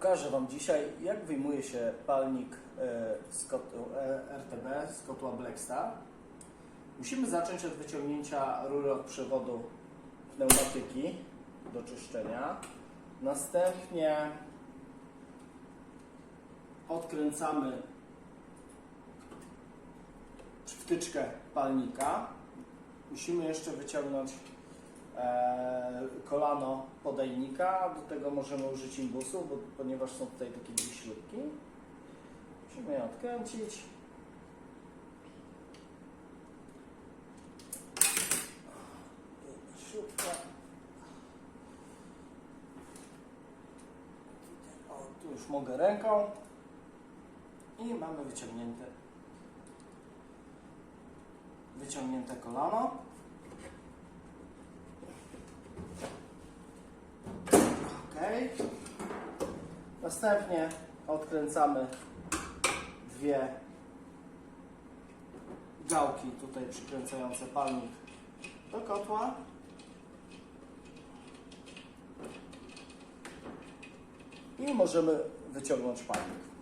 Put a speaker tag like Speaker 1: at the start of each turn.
Speaker 1: Pokażę Wam dzisiaj, jak wyjmuje się palnik e, z kotła, e, RTB z kotła Blackstar. Musimy zacząć od wyciągnięcia rury od przewodu pneumatyki do czyszczenia. Następnie odkręcamy wtyczkę palnika. Musimy jeszcze wyciągnąć e, kolano podajnika. Do tego możemy użyć imbusu, bo, ponieważ są tutaj takie dwie śrubki. Musimy je odkręcić. Śrubka. O, tu już mogę ręką. I mamy wyciągnięte wyciągnięte kolano. Następnie odkręcamy dwie gałki tutaj przykręcające palnik do kotła. I możemy wyciągnąć palnik.